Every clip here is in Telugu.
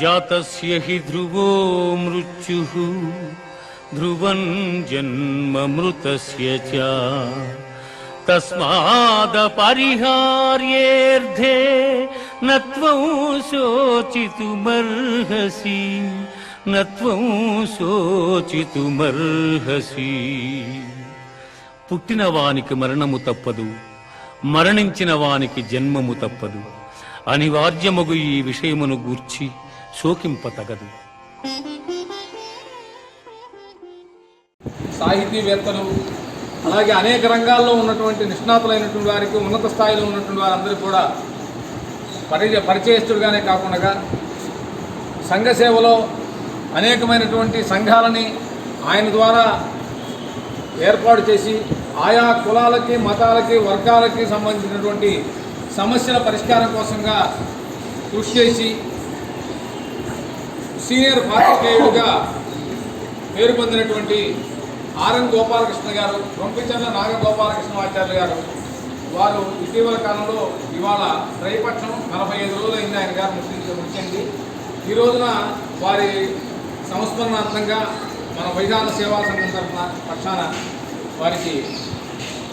జాతస్య హి ధ్రువో మృత్యు ధ్రువం జన్మ మృతస్య చ తస్మాదపరిహార్యేర్థే నత్వం శోచితుమర్హసి నత్వం శోచితుమర్హసి పుట్టిన వానికి మరణము తప్పదు మరణించిన వానికి జన్మము తప్పదు. అనివార్యమగు ఈ విషయమును గూర్చి శోకింపతగదు సాహితీవేత్తలు అలాగే అనేక రంగాల్లో ఉన్నటువంటి నిష్ణాతులైనటువంటి వారికి ఉన్నత స్థాయిలో ఉన్నటువంటి వారందరూ కూడా పరిచయ పరిచయస్తుడుగానే కాకుండా సంఘ సేవలో అనేకమైనటువంటి సంఘాలని ఆయన ద్వారా ఏర్పాటు చేసి ఆయా కులాలకి మతాలకి వర్గాలకి సంబంధించినటువంటి సమస్యల పరిష్కారం కోసంగా కృషి చేసి సీనియర్ పాత్రికేయుడిగా పేరు పొందినటువంటి ఆర్ఎన్ గోపాలకృష్ణ గారు రొంపిచర్ల నాగ గోపాలకృష్ణ ఆచార్య గారు వారు ఇటీవల కాలంలో ఇవాళ రైపక్షం నలభై ఐదు రోజులు అయింది ఆయన గారు మృతి ఈ రోజున వారి సంస్మరణార్థంగా మన వైధాన సేవా సంఘం తరఫున పక్షాన వారికి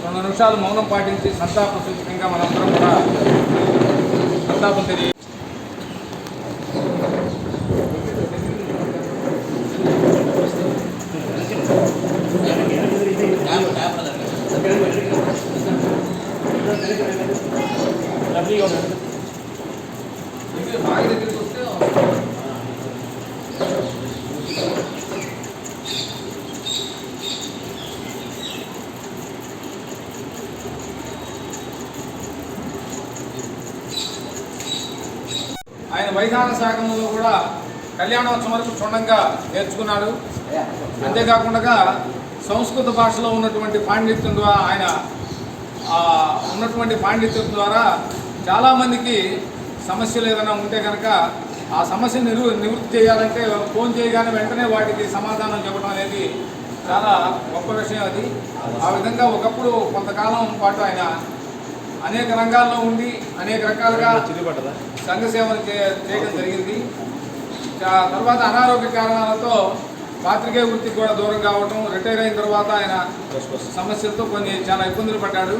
రెండు నిమిషాలు మౌనం పాటించి సంతాప సూచకంగా మనందరం కూడా సంతాపం తెలియ ఆయన వైధాన శాఖంలో కూడా కళ్యాణోత్సవం వరకు క్షుణ్ణంగా నేర్చుకున్నాడు. అంతేకాకుండా సంస్కృత భాషలో ఉన్నటువంటి పాండిత్యం ద్వారా ఆయన ఉన్నటువంటి పాండిత్యం ద్వారా చాలామందికి సమస్యలు ఏదైనా ఉంటే కనుక ఆ సమస్య నిరు నివృత్తి చేయాలంటే ఫోన్ చేయగానే వెంటనే వాటికి సమాధానం చెప్పడం అనేది చాలా గొప్ప విషయం అది. ఆ విధంగా ఒకప్పుడు కొంతకాలం పాటు ఆయన అనేక రంగాల్లో ఉండి అనేక రకాలుగా సంఘ సేవలు చే- చేయడం జరిగింది. తర్వాత అనారోగ్య కారణాలతో పాత్రికేయ వృత్తికి కూడా దూరం కావటం రిటైర్ అయిన తర్వాత ఆయన సమస్యలతో కొన్ని చాలా ఇబ్బందులు పడ్డాడు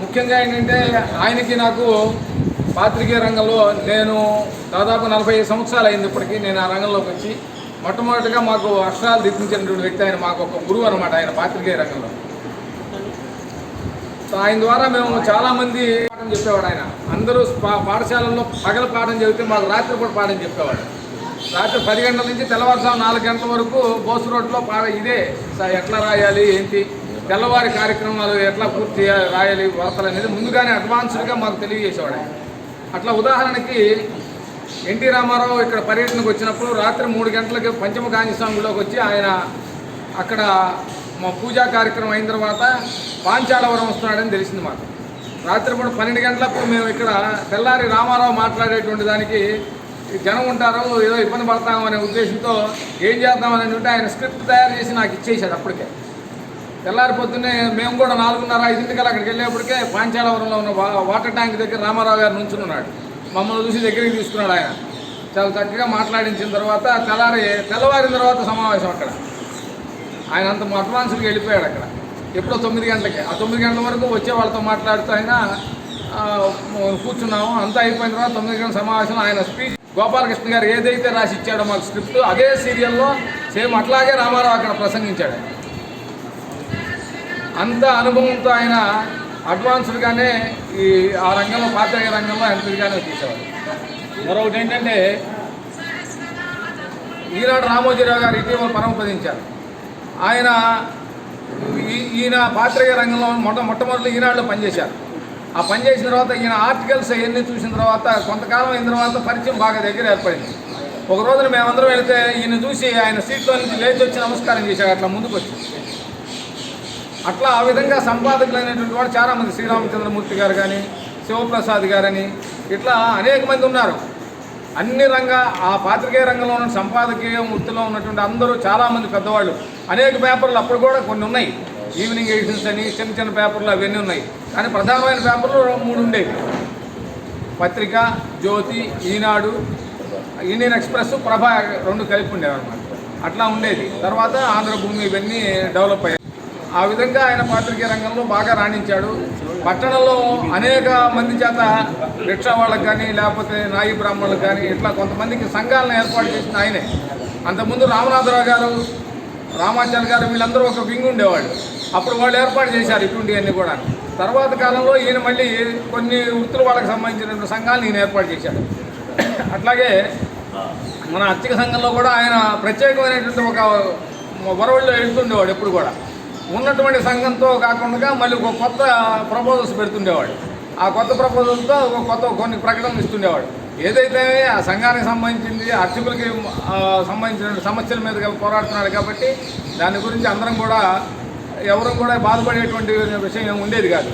ముఖ్యంగా ఏంటంటే ఆయనకి నాకు పాత్రికేయ రంగంలో నేను దాదాపు నలభై సంవత్సరాలు అయింది ఇప్పటికీ నేను ఆ రంగంలోకి వచ్చి. మొట్టమొదటిగా మాకు అక్షరాలు దిద్దించినటువంటి వ్యక్తి ఆయన మాకు ఒక గురువు అనమాట ఆయన పాత్రికేయ రంగంలో. సో ఆయన ద్వారా మేము చాలామంది పాఠం చెప్పేవాడు ఆయన. అందరూ పాఠశాలల్లో పగల పాఠం చెబితే మాకు కూడా పాఠం చెప్పేవాడు. రాత్రి పది గంటల నుంచి తెల్లవారుజాము నాలుగు గంటల వరకు బోసు రోడ్లో పాడ ఇదే ఎట్లా రాయాలి ఏంటి తెల్లవారి కార్యక్రమాలు ఎట్లా పూర్తి రాయాలి వార్తలు అనేది ముందుగానే అడ్వాన్స్డ్గా మాకు తెలియజేసేవాడు ఆయన. అట్లా ఉదాహరణకి ఎన్టీ రామారావు ఇక్కడ పర్యటనకు వచ్చినప్పుడు రాత్రి మూడు గంటలకి పంచమ స్వామిలోకి వచ్చి ఆయన అక్కడ మా పూజా కార్యక్రమం అయిన తర్వాత పాంచాలవరం వస్తున్నాడని తెలిసింది మాకు. రాత్రిపూట పన్నెండు గంటలకు మేము ఇక్కడ తెల్లారి రామారావు మాట్లాడేటువంటి దానికి జనం ఉంటారు ఏదో ఇబ్బంది పడతాం అనే ఉద్దేశంతో ఏం చేద్దామని ఉంటే ఆయన స్క్రిప్ట్ తయారు చేసి నాకు ఇచ్చేసాడు అప్పటికే. తెల్లారి పొద్దున్నే మేము కూడా నాలుగున్నర ఐదింటికల్ అక్కడికి వెళ్ళేప్పటికే పాంచాలవరంలో ఉన్న వా- వాటర్ ట్యాంక్ దగ్గర రామారావు గారు నుంచున్నాడు మమ్మల్ని చూసి దగ్గరికి తీసుకున్నాడు ఆయన. చాలా చక్కగా మాట్లాడించిన తర్వాత తెల్లారి తెల్లవారిన తర్వాత సమావేశం అక్కడ. ఆయన అంత అడ్వాన్స్కి వెళ్ళిపోయాడు అక్కడ. ఎప్పుడో తొమ్మిది గంటలకి. ఆ తొమ్మిది గంటల వరకు వచ్చే వాళ్ళతో మాట్లాడుతూ ఆయన కూర్చున్నాము. అంతా అయిపోయిన తర్వాత తొమ్మిది గంటల సమావేశం ఆయన స్పీచ్ గోపాలకృష్ణ గారు ఏదైతే రాసి ఇచ్చాడో మాకు స్క్రిప్ట్ అదే సీరియల్లో సేమ్ అట్లాగే రామారావు అక్కడ ప్రసంగించాడు. అంత అనుభవంతో ఆయన అడ్వాన్స్డ్గానే ఈ ఆ రంగంలో పాత్రిక రంగంలో ఎంతగానే తీసేవాడు మరొకటి ఏంటంటే ఈనాడు రామోజీరావు గారు ఇటీవల పరమపదించారు. ఆయన ఈయన పాత్రిక రంగంలో మొట్ట మొట్టమొదటి ఈనాడులో పనిచేశారు. ఆ పనిచేసిన తర్వాత ఈయన ఆర్టికల్స్ అవన్నీ చూసిన తర్వాత కొంతకాలం అయిన తర్వాత పరిచయం బాగా దగ్గర ఏర్పడింది. ఒక రోజున మేమందరం వెళితే ఈయన చూసి ఆయన సీట్లో నుంచి లేచి వచ్చి నమస్కారం చేశాడు అట్లా ముందుకు వచ్చి అట్లా ఆ విధంగా సంపాదకులు అనేటువంటి వాడు చాలామంది. శ్రీరామచంద్రమూర్తి గారు కానీ శివప్రసాద్ గారని ఇట్లా అనేక మంది ఉన్నారు. అన్ని రంగ ఆ పాత్రికేయ రంగంలో ఉన్న సంపాదకీయ వృత్తిలో ఉన్నటువంటి అందరూ చాలామంది పెద్దవాళ్ళు. అనేక పేపర్లు అప్పుడు కూడా కొన్ని ఉన్నాయి. ఈవినింగ్ ఎడిషన్స్ అని చిన్న చిన్న పేపర్లు అవన్నీ ఉన్నాయి. కానీ ప్రధానమైన పేపర్లు మూడు ఉండేవి. పత్రిక జ్యోతి ఈనాడు ఇండియన్ ఎక్స్ప్రెస్ ప్రభ రెండు కలిపి ఉండేవన్నమాట. అట్లా ఉండేది. తర్వాత ఆంధ్రభూమి ఇవన్నీ డెవలప్ అయ్యాయి. ఆ విధంగా ఆయన పాత్రికేయ రంగంలో బాగా రాణించాడు. పట్టణంలో అనేక మంది చేత రిక్షా వాళ్ళకి కానీ లేకపోతే నాయి బ్రాహ్మణులకు కానీ ఇట్లా కొంతమందికి సంఘాలను ఏర్పాటు చేసిన ఆయనే. అంతకుముందు రామనాథరావు గారు రామాచార్య గారు వీళ్ళందరూ ఒక వింగ్ ఉండేవాళ్ళు. అప్పుడు వాళ్ళు ఏర్పాటు చేశారు ఇటువంటివన్నీ కూడా. తర్వాత కాలంలో ఈయన మళ్ళీ కొన్ని వృత్తుల వాళ్ళకి సంబంధించిన సంఘాలను ఈయన ఏర్పాటు చేశాడు. అట్లాగే మన అర్చక సంఘంలో కూడా ఆయన ప్రత్యేకమైనటువంటి ఒక వరవడిలో వెళ్తుండేవాడు ఎప్పుడు కూడా. ఉన్నటువంటి సంఘంతో కాకుండా మళ్ళీ ఒక కొత్త ప్రపోజల్స్ పెడుతుండేవాడు ఆ కొత్త ప్రపోజల్తో ఒక కొత్త కొన్ని ప్రకటనలు ఇస్తుండేవాడు ఏదైతే ఆ సంఘానికి సంబంధించింది అర్చకులకి సంబంధించిన సమస్యల మీద పోరాడుతున్నాడు కాబట్టి దాని గురించి అందరం కూడా ఎవరు కూడా బాధపడేటువంటి విషయం ఏమి ఉండేది కాదు.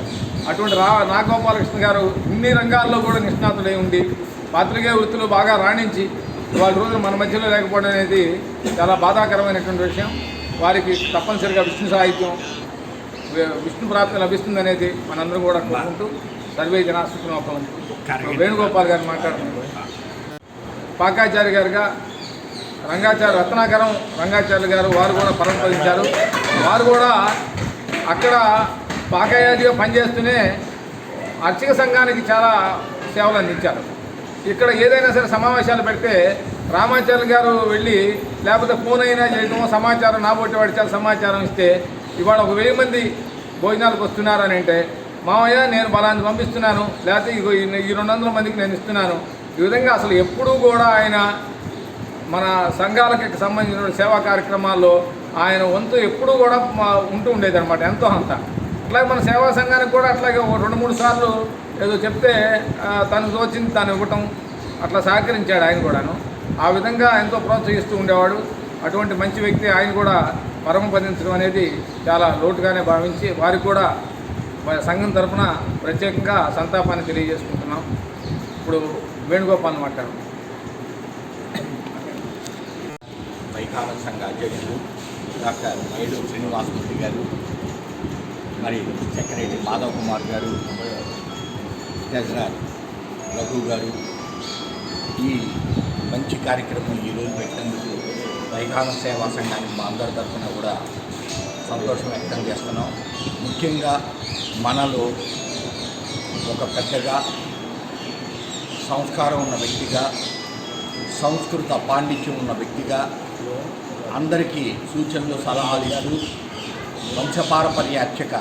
అటువంటి రా నాగోపాలకృష్ణ గారు ఇన్ని రంగాల్లో కూడా నిష్ణాతులై ఉండి పాత్రికేయ వృత్తిలో బాగా రాణించి వాళ్ళ రోజులు మన మధ్యలో లేకపోవడం అనేది చాలా బాధాకరమైనటువంటి విషయం. వారికి తప్పనిసరిగా విష్ణు సాహిత్యం విష్ణు ప్రాప్తి లభిస్తుంది అనేది మనందరం కూడా కోరుకుంటూ సర్వే జనాసుకుని వేణుగోపాల్ గారు మాట్లాడుతున్నారు పాకాచార్య గారుగా రంగాచార్య రత్నాకరం రంగాచార్య గారు వారు కూడా పరంపరించారు వారు కూడా అక్కడ పాకాయాదిగా పనిచేస్తూనే అర్చక సంఘానికి చాలా సేవలు అందించారు. ఇక్కడ ఏదైనా సరే సమావేశాలు పెడితే రామాచార్య గారు వెళ్ళి లేకపోతే ఫోన్ అయినా చేయడం సమాచారం నాబోటి వాడి సమాచారం ఇస్తే ఇవాళ ఒక వెయ్యి మంది భోజనాలకు వస్తున్నారని అంటే మామయ్య నేను బలాన్ని పంపిస్తున్నాను. లేకపోతే ఈ రెండు వందల మందికి నేను ఇస్తున్నాను. ఈ విధంగా అసలు ఎప్పుడూ కూడా ఆయన మన సంఘాలకి సంబంధించిన సేవా కార్యక్రమాల్లో ఆయన వంతు ఎప్పుడూ కూడా ఉంటూ ఉండేది అనమాట ఎంతో అంత. అట్లాగే మన సేవా సంఘానికి కూడా అట్లాగే ఒక రెండు మూడు సార్లు ఏదో చెప్తే తను తనకు తోచింది ఇవ్వటం అట్లా సహకరించాడు ఆయన కూడాను. ఆ విధంగా ఎంతో ప్రోత్సహిస్తూ ఉండేవాడు. అటువంటి మంచి వ్యక్తి ఆయన కూడా పరమపదించడం అనేది చాలా లోటుగానే భావించి వారికి కూడా సంఘం తరఫున ప్రత్యేకంగా సంతాపాన్ని తెలియజేసుకుంటున్నాం. ఇప్పుడు వేణుగోపాల్ మాట్లాడు వైకాల సంఘ అధ్యక్షులు డాక్టర్ మైడు శ్రీనివాసమూర్తి గారు మరి సెక్రటరీ మాధవ్ కుమార్ గారు ట్రెజరర్ రఘు గారు ఈ మంచి కార్యక్రమం ఈరోజు పెట్టినందుకు వైకాల సేవా సంఘానికి మా అందరి తరఫున కూడా సంతోషం వ్యక్తం చేస్తున్నాం. ముఖ్యంగా మనలో ఒక పెద్దగా సంస్కారం ఉన్న వ్యక్తిగా సంస్కృత పాండిత్యం ఉన్న వ్యక్తిగా అందరికీ సూచనలు సలహాలు ఇస్తూ వంశపారపర్య అర్చక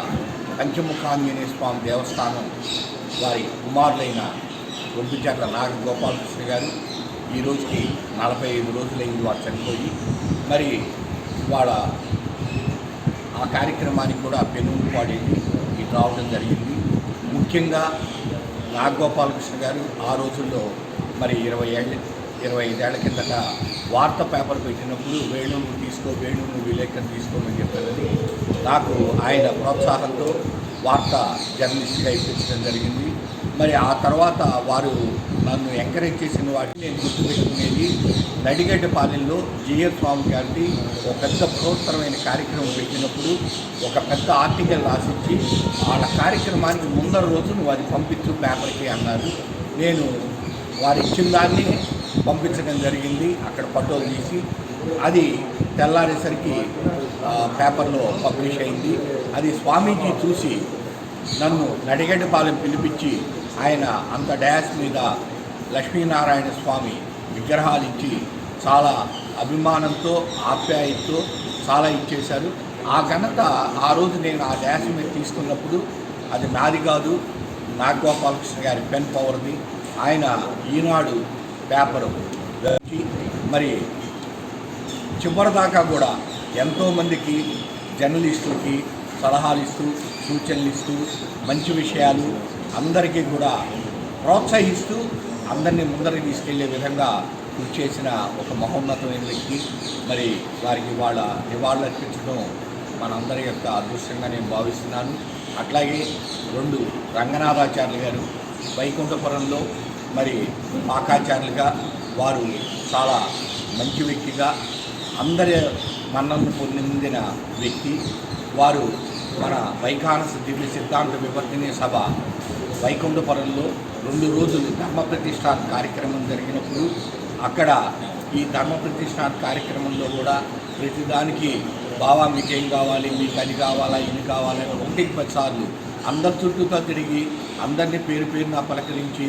పంచముఖాంజనేయ స్వామి దేవస్థానం వారి కుమారులైన ఒడ్డుచర్ల నాగ గోపాలకృష్ణ గారు ఈ రోజుకి నలభై ఐదు రోజులైంది వాడు చనిపోయి. మరి వాళ్ళ ఆ కార్యక్రమానికి కూడా పెనుపాడేది ఇటు రావడం జరిగింది. ముఖ్యంగా నాగగోపాలకృష్ణ గారు ఆ రోజుల్లో మరి ఇరవై ఏళ్ళ ఇరవై ఐదేళ్ళ కిందట వార్త పేపర్ పెట్టినప్పుడు వేణువు తీసుకో వేణువు విలేకరు తీసుకోమని చెప్పారని నాకు ఆయన ప్రోత్సాహంతో వార్త జర్నలిస్ట్గా ఇప్పించడం జరిగింది. మరి ఆ తర్వాత వారు నన్ను ఎంకరేజ్ చేసిన వాటిని నేను గుర్తుపెట్టుకునేది నడిగడ్డపాలెంలో జిఎస్ స్వామి గారికి ఒక పెద్ద బృహత్తరమైన కార్యక్రమం పెట్టినప్పుడు ఒక పెద్ద ఆర్టికల్ రాసిచ్చి వాళ్ళ కార్యక్రమానికి ముందర రోజు నువ్వు అది పంపించు పేపర్కి అన్నారు. నేను వారు ఇచ్చిన దాన్ని పంపించడం జరిగింది. అక్కడ ఫోటోలు తీసి అది తెల్లారేసరికి పేపర్లో పబ్లిష్ అయింది. అది స్వామీజీ చూసి నన్ను నడిగడ్డపాలెం పిలిపించి ఆయన అంత డ్యాస్ మీద లక్ష్మీనారాయణ స్వామి విగ్రహాలు ఇచ్చి చాలా అభిమానంతో ఆప్యాయతతో చాలా ఇచ్చేశారు. ఆ ఘనత ఆ రోజు నేను ఆ డ్యాస్ మీద తీసుకున్నప్పుడు అది నాది కాదు. నాగోపాలకృష్ణ గారి పెన్ పవర్ది. ఆయన ఈనాడు పేపరు. మరి చివరిదాకా కూడా ఎంతోమందికి జర్నలిస్టులకి సలహాలు ఇస్తూ సూచనలు ఇస్తూ మంచి విషయాలు అందరికీ కూడా ప్రోత్సహిస్తూ అందరినీ ముందరికి తీసుకెళ్ళే విధంగా కృషి చేసిన ఒక మహోన్నతమైన వ్యక్తి. మరి వారికి వాళ్ళ నివాళులు అర్పించడం మనందరి యొక్క అదృష్టంగా నేను భావిస్తున్నాను. అట్లాగే రెండు రంగనాథాచార్యులు గారు వైకుంఠపురంలో మరి పాకాచార్యులుగా వారు చాలా మంచి వ్యక్తిగా అందరి మన్నను పొందిన వ్యక్తి. వారు మన వైఖానస దివ్య సిద్ధాంత వివర్తిని సభ వైకుంఠపురంలో రెండు రోజులు ధర్మ ప్రతిష్టాన కార్యక్రమం జరిగినప్పుడు అక్కడ ఈ ధర్మ ప్రతిష్టాన కార్యక్రమంలో కూడా ప్రతిదానికి బావా మీకేం కావాలి మీకు అది కావాలా ఇది కావాలని ఒకటికి పదిసార్లు అందరి చుట్టూతో తిరిగి అందరినీ పేరు పేరున పలకరించి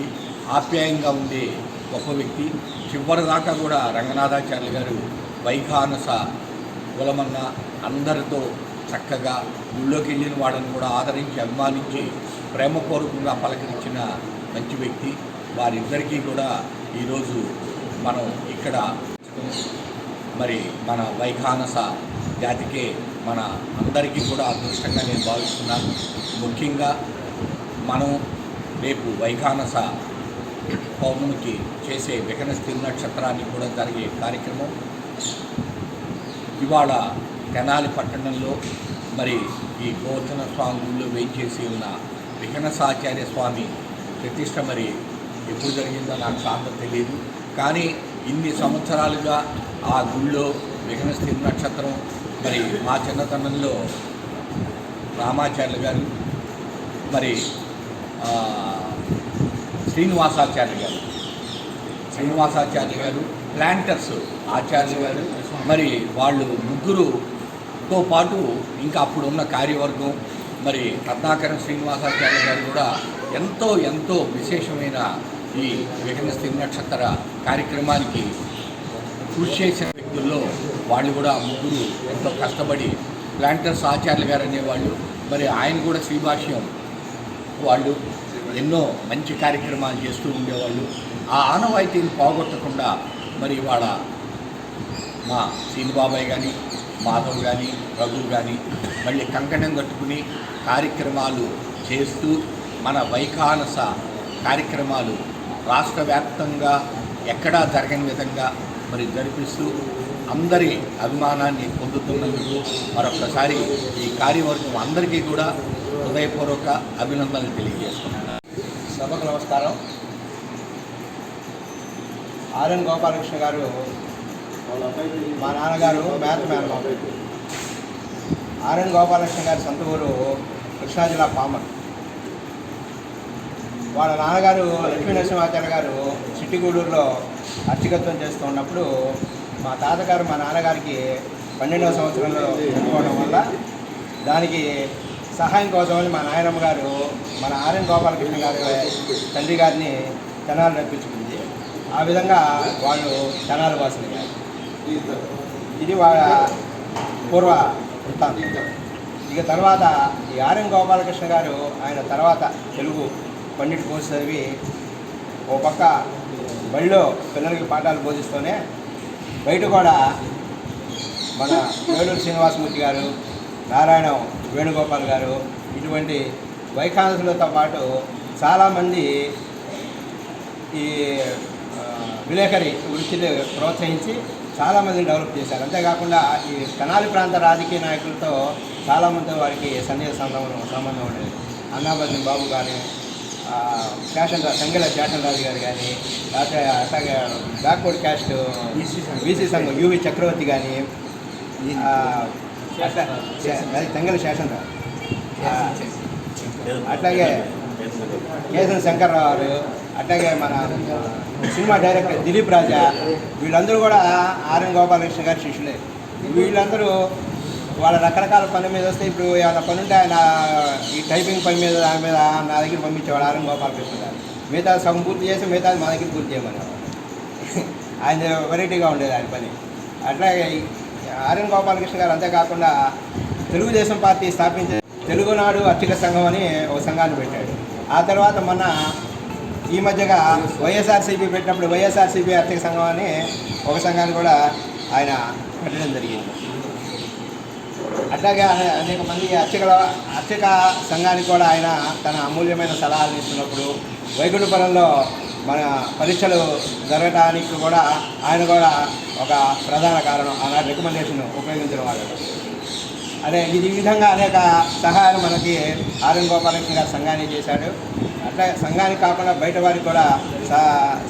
ఆప్యాయంగా ఉండే గొప్ప వ్యక్తి. చివరిదాకా కూడా రంగనాథాచార్య గారు వైఖానస కులమన్న అందరితో చక్కగా గుళ్ళోకి వెళ్ళిన వాళ్ళని కూడా ఆదరించి అభిమానించి ప్రేమపూర్వకంగా పలకరించిన మంచి వ్యక్తి. వారిద్దరికీ కూడా ఈరోజు మనం ఇక్కడ మరి మన వైఖానస జాతికే మన అందరికీ కూడా అదృష్టంగా నేను భావిస్తున్నాను. ముఖ్యంగా మనం రేపు వైఖానస పౌర్ణమికి చేసే వికనస్తి నక్షత్రాన్ని కూడా జరిగే కార్యక్రమం. ఇవాళ తెనాలి పట్టణంలో మరి ఈ గోవర్ధన స్వామి గుళ్ళో వేయించేసి ఉన్న విఘ్నసాచార్య స్వామి ప్రతిష్ట మరి ఎప్పుడు జరిగిందో నాకు శాంతం తెలియదు కానీ ఇన్ని సంవత్సరాలుగా ఆ గుళ్ళో విఘనస్థితి నక్షత్రం మరి మా చిన్నతనంలో రామాచార్యులు గారు మరి శ్రీనివాసాచార్య గారు శ్రీనివాసాచార్య గారు ప్లాంటర్స్ ఆచార్య గారు మరి వాళ్ళు ముగ్గురుతో పాటు ఇంకా అప్పుడున్న కార్యవర్గం మరి రత్నాకరం శ్రీనివాసాచార్య గారు కూడా ఎంతో ఎంతో విశేషమైన ఈ విఘ్నస్థి నక్షత్ర కార్యక్రమానికి కృషి చేసిన వ్యక్తుల్లో వాళ్ళు కూడా ముగ్గురు ఎంతో కష్టపడి ప్లాంటర్స్ ఆచార్యులు గారు అనేవాళ్ళు మరి ఆయన కూడా శ్రీభాష్యం వాళ్ళు ఎన్నో మంచి కార్యక్రమాలు చేస్తూ ఉండేవాళ్ళు. ఆ ఆనవాయితీని పోగొట్టకుండా మరి వాళ్ళ మా శ్రీనిబాబాయ్ కానీ మాధవ్ కానీ రఘు కానీ మళ్ళీ కంకణం కట్టుకుని కార్యక్రమాలు చేస్తూ మన వైఖానస కార్యక్రమాలు రాష్ట్ర వ్యాప్తంగా ఎక్కడా జరగని విధంగా మరి జరిపిస్తూ అందరి అభిమానాన్ని పొందుతున్నందుకు మరొకసారి ఈ కార్యవర్గం అందరికీ కూడా హృదయపూర్వక అభినందనలు తెలియజేస్తున్నాను. సభకు నమస్కారం. ఆర్ఎన్ గోపాలకృష్ణ గారు మా నాన్నగారు మ్యాథ్ మ్యాన్ ఆర్ఎన్ గోపాలకృష్ణ గారి సొంత ఊరు కృష్ణా జిల్లా పామర్. వాళ్ళ నాన్నగారు లక్ష్మీ నరసింహాచార్య గారు చిట్టిగూడూరులో అర్చకత్వం చేస్తూ ఉన్నప్పుడు మా తాతగారు మా నాన్నగారికి పన్నెండవ సంవత్సరంలో చనిపోవడం వల్ల దానికి సహాయం కోసమని మా నాయనమ్మ గారు మన ఆర్ఎన్ గోపాలకృష్ణ గారి తండ్రి గారిని తెనాలు రప్పించుకుంది. ఆ విధంగా వాళ్ళు తెనాలు వాసులు ఇది వాళ్ళ పూర్వ వృత్తాంతం. ఇక తర్వాత ఈ ఆర్ఎం గోపాలకృష్ణ గారు ఆయన తర్వాత తెలుగు పండిట్ కోర్సు చదివి ఓ పక్క బడిలో పిల్లలకి పాఠాలు బోధిస్తూనే బయట కూడా మన వేలూరు శ్రీనివాసమూర్తి గారు నారాయణం వేణుగోపాల్ గారు ఇటువంటి వైఖానసులతో పాటు చాలామంది ఈ విలేకరి వృత్తిని ప్రోత్సహించి చాలామందిని డెవలప్ చేశారు. అంతేకాకుండా ఈ తెనాలి ప్రాంత రాజకీయ నాయకులతో చాలామంది వారికి సన్నిహిత సంబంధం సంబంధం ఉండేది. అన్నాబద్ని బాబు కానీ శాసన సంగల శాసన రాజు గారు కానీ లేకపోతే అట్లాగే బ్యాక్వర్డ్ క్యాస్ట్ బీసీ సంఘం. యువి చక్రవర్తి కానీ అట్లా అది తెంగల శాసనరావు ఆ, అట్లాగే కేసన శంకర్రావు గారు అట్లాగే మన సినిమా డైరెక్టర్ దిలీప్ రాజా వీళ్ళందరూ కూడా ఆర్ఎన్ గోపాలకృష్ణ గారి శిష్యులే. వీళ్ళందరూ వాళ్ళ రకరకాల పని మీద వస్తే ఇప్పుడు ఏమైనా పని ఉంటే ఆయన ఈ టైపింగ్ పని మీద దాని మీద నా దగ్గర పంపించేవాడు ఆర్ఎం గోపాలకృష్ణ గారు. మిగతా సగం పూర్తి చేసి మిగతా మా దగ్గర పూర్తి చేయమని ఆయన వెరైటీగా ఉండేది ఆయన పని. అట్లాగే ఈ ఆర్ఎన్ గోపాలకృష్ణ గారు అంతేకాకుండా తెలుగుదేశం పార్టీ స్థాపించే తెలుగునాడు అర్చక సంఘం అని ఒక సంఘాన్ని పెట్టాడు. ఆ తర్వాత మన ఈ మధ్యగా వైఎస్ఆర్సీపీ పెట్టినప్పుడు వైఎస్ఆర్సీపీ అర్చక సంఘం అని ఒక సంఘాన్ని కూడా ఆయన పెట్టడం జరిగింది. అట్లాగే అనేక మంది అర్చకుల అర్చక సంఘానికి కూడా ఆయన తన అమూల్యమైన సలహాలు ఇస్తున్నప్పుడు వైకుంఠపురంలో మన పరీక్షలు జరగడానికి కూడా ఆయన కూడా ఒక ప్రధాన కారణం. ఆయన రికమెండేషన్ ఉపయోగించడం వాళ్ళు అదే ఇది ఈ విధంగా అనేక సహాయాలు మనకి ఆర్ఎన్ గోపాలకృష్ణ గారు సంఘాన్ని చేశాడు. అట్లా సంఘానికి కాకుండా బయట వారికి కూడా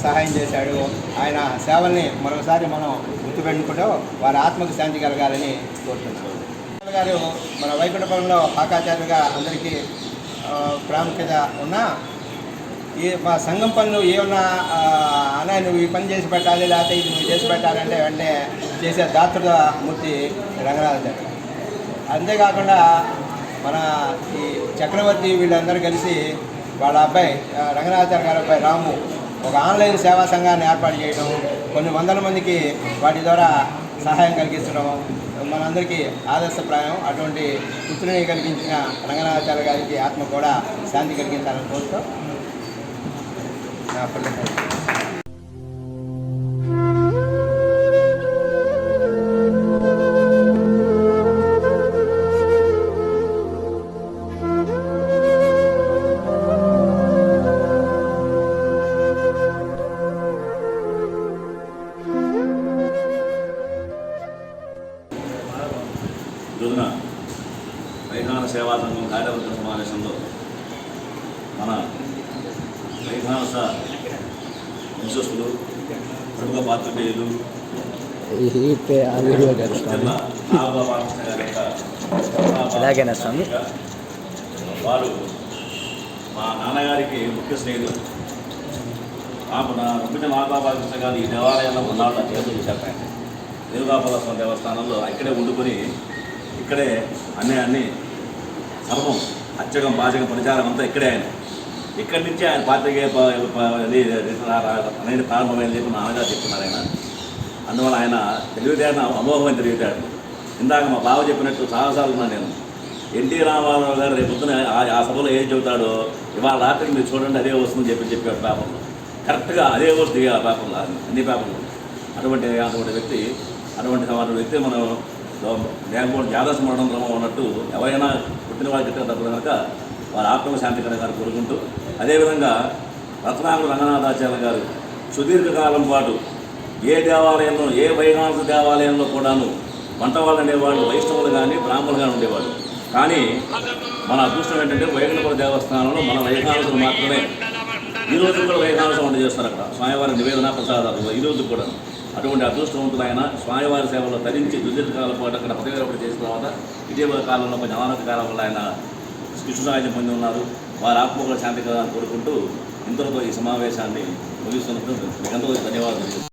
సహాయం చేశాడు. ఆయన సేవల్ని మరొకసారి మనం గుర్తుపెట్టుకుంటూ వారి ఆత్మకు శాంతి కలగాలని కోరుతున్నాం. గారు మన వైకుంఠపురంలో ఆకాచార్యులుగా అందరికీ ప్రాముఖ్యత ఉన్నా ఈ మా సంఘం పనులు ఏమన్నా ఆ, అన్నా నువ్వు ఈ పని చేసి పెట్టాలి లేకపోతే ఇది నువ్వు చేసి పెట్టాలంటే వెంటనే చేసే దాతృ మూర్తి రంగనాథ అంతేకాకుండా మన ఈ చక్రవర్తి వీళ్ళందరూ కలిసి వాళ్ళ అబ్బాయి ఆ, రంగనాథాచార్య గారి అబ్బాయి రాము ఒక ఆన్లైన్ సేవా సంఘాన్ని ఏర్పాటు చేయడం కొన్ని వందల మందికి వాటి ద్వారా సహాయం కలిగించడం మనందరికీ ఆదర్శప్రాయం. అటువంటి పుత్రుని కలిగించిన రంగనాథాచార్య గారికి ఆత్మ కూడా శాంతి కలిగించాలని కోరుతూ నా నాకు నా రుబ్బిన గారు ఈ దేవాలయంలో ఉన్నాడు చేతులు చేశారు ఆయన. దేవగాపాల స్వామి దేవస్థానంలో ఇక్కడే వండుకొని ఇక్కడే అన్నీ అన్ని సర్వం అచ్చగం పాచకం ప్రచారం అంతా ఇక్కడే ఆయన. ఇక్కడి నుంచి ఆయన పాత్రికే అనేది ప్రారంభమైంది చెప్పి మా నాన్నగారు చెప్తున్నారు ఆయన. అందువల్ల ఆయన తెలివితేటన అమోఘమైన తెలివితేటలు ఇందాక మా బావ చెప్పినట్టు చాలాసార్లు ఉన్నాను నేను. ఎన్టీ రామారావు గారు రేపు పొద్దున ఆ- సభలో ఏం చెబుతాడో ఇవాళ రాత్రికి మీరు చూడండి అదే వస్తుందని చెప్పి చెప్పాడు పాపంలో కరెక్ట్గా అదే వస్తుంది ఆ పేపర్లో. అన్ని పేపర్లు. అటువంటి అటువంటి వ్యక్తి అటువంటి అటువంటి వ్యక్తి మనం లేకపోతే స్మరణం మరణం ఉన్నట్టు ఎవరైనా పుట్టిన వారి గిట్ట తప్పదు కనుక వారి ఆత్మశాంతి గారు కోరుకుంటూ అదేవిధంగా రత్నాకుల రంగనాథాచార్య గారు సుదీర్ఘకాలం పాటు ఏ దేవాలయంలో ఏ వైహాంస దేవాలయంలో కూడాను వంట వాళ్ళు అనేవాళ్ళు వైష్ణవులు కానీ బ్రాహ్మణులు కానీ ఉండేవాళ్ళు కానీ మన అదృష్టం ఏంటంటే వైకుంఠపుర దేవస్థానంలో మన వైకాంతులు మాత్రమే ఈ రోజు కూడా వైహాంసం సౌండ్ చేస్తారు అక్కడ. స్వామివారి నివేదన ప్రసాదాలు ఈ రోజు కూడా అటువంటి అదృష్టవంతులైన స్వామివారి సేవలో తరించి దుర్దీర్ఘకాల పాటు అక్కడ పదవిరపడి చేసిన తర్వాత ఇటీవల కాలంలో కొంచెం అనారోగ్య కాలం వల్ల ఆయన కృష్ణ పొంది ఉన్నారు. వారి ఆత్మకుల శాంతి కదా అని కోరుకుంటూ ఇంతటితో ఈ సమావేశాన్ని ముగిస్తున్నప్పుడు మీకు ధన్యవాదాలు